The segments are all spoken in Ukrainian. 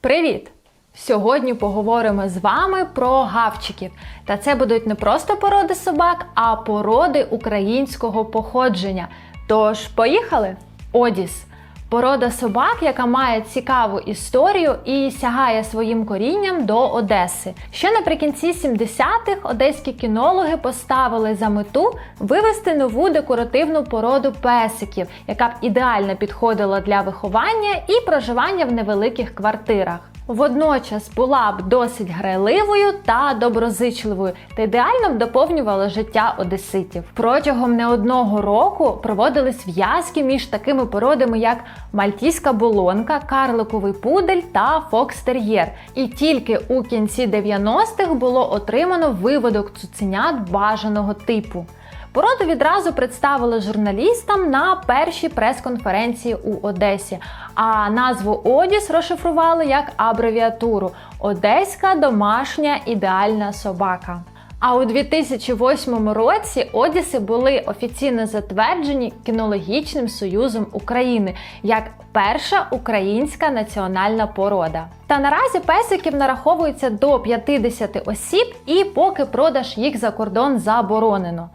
Привіт! Сьогодні поговоримо з вами про гавчиків. Та це будуть не просто породи собак, а породи українського походження. Тож, поїхали! Одіс порода собак, яка має цікаву історію і сягає своїм корінням до Одеси. Ще наприкінці 70-х одеські кінологи поставили за мету вивести нову декоративну породу песиків, яка б ідеально підходила для виховання і проживання в невеликих квартирах. Водночас була б досить грайливою та доброзичливою та ідеально б доповнювала життя одеситів. Протягом не одного року проводились в'язки між такими породами, як мальтійська болонка, карликовий пудель та фокстер'єр. І тільки у кінці 90-х було отримано виводок цуценят бажаного типу. Породу відразу представили журналістам на першій прес-конференції у Одесі, а назву Одіс розшифрували як абревіатуру Одеська домашня ідеальна собака. А у 2008 році Одіси були офіційно затверджені кінологічним союзом України як перша українська національна порода. Та наразі песиків нараховується до 50 осіб, і поки продаж їх за кордон заборонено.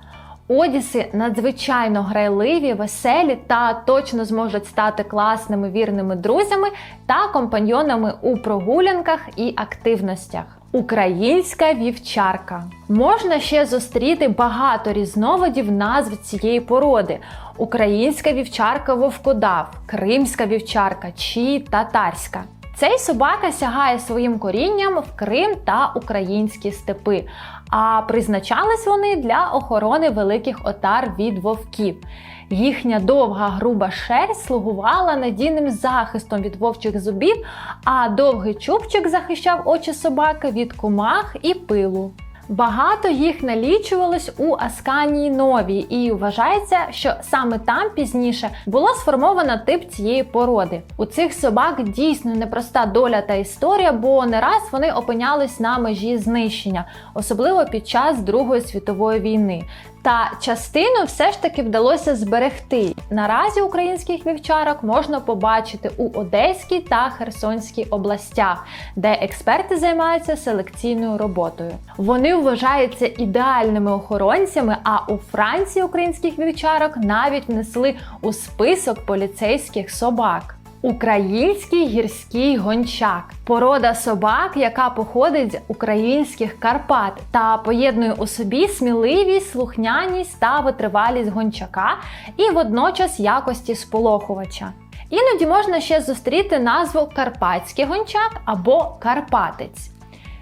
Одіси надзвичайно грайливі, веселі та точно зможуть стати класними вірними друзями та компаньйонами у прогулянках і активностях. Українська вівчарка можна ще зустріти багато різновидів назв цієї породи: українська вівчарка вовкодав, кримська вівчарка чи татарська. Цей собака сягає своїм корінням в Крим та українські степи, а призначались вони для охорони великих отар від вовків. Їхня довга груба шерсть слугувала надійним захистом від вовчих зубів, а довгий чубчик захищав очі собаки від комах і пилу. Багато їх налічувалось у Асканії Новій, і вважається, що саме там пізніше була сформована тип цієї породи. У цих собак дійсно непроста доля та історія, бо не раз вони опинялись на межі знищення, особливо під час Другої світової війни. Та частину все ж таки вдалося зберегти. Наразі українських вівчарок можна побачити у Одеській та Херсонській областях, де експерти займаються селекційною роботою. Вони вважаються ідеальними охоронцями. А у Франції українських вівчарок навіть внесли у список поліцейських собак. Український гірський гончак порода собак, яка походить з українських Карпат та поєднує у собі сміливість, слухняність та витривалість гончака і водночас якості сполохувача. Іноді можна ще зустріти назву Карпатський гончак або Карпатець.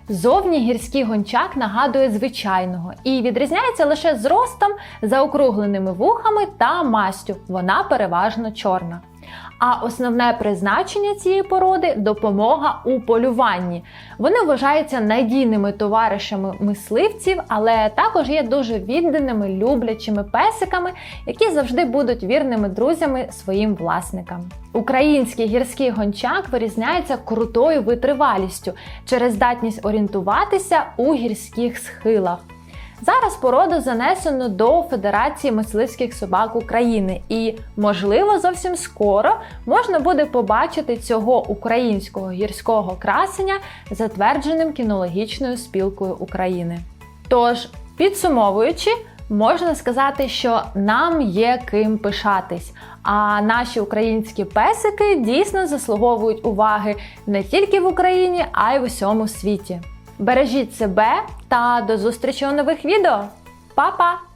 Зовні гірський гончак нагадує звичайного і відрізняється лише зростом, заокругленими вухами та мастю. Вона переважно чорна. А основне призначення цієї породи допомога у полюванні. Вони вважаються надійними товаришами мисливців, але також є дуже відданими, люблячими песиками, які завжди будуть вірними друзями своїм власникам. Український гірський гончак вирізняється крутою витривалістю через здатність орієнтуватися у гірських схилах. Зараз породу занесено до Федерації мисливських собак України, і, можливо, зовсім скоро можна буде побачити цього українського гірського красення, затвердженим кінологічною спілкою України. Тож, підсумовуючи, можна сказати, що нам є ким пишатись, а наші українські песики дійсно заслуговують уваги не тільки в Україні, а й в усьому світі. Бережіть себе та до зустрічі у нових відео. Па-па!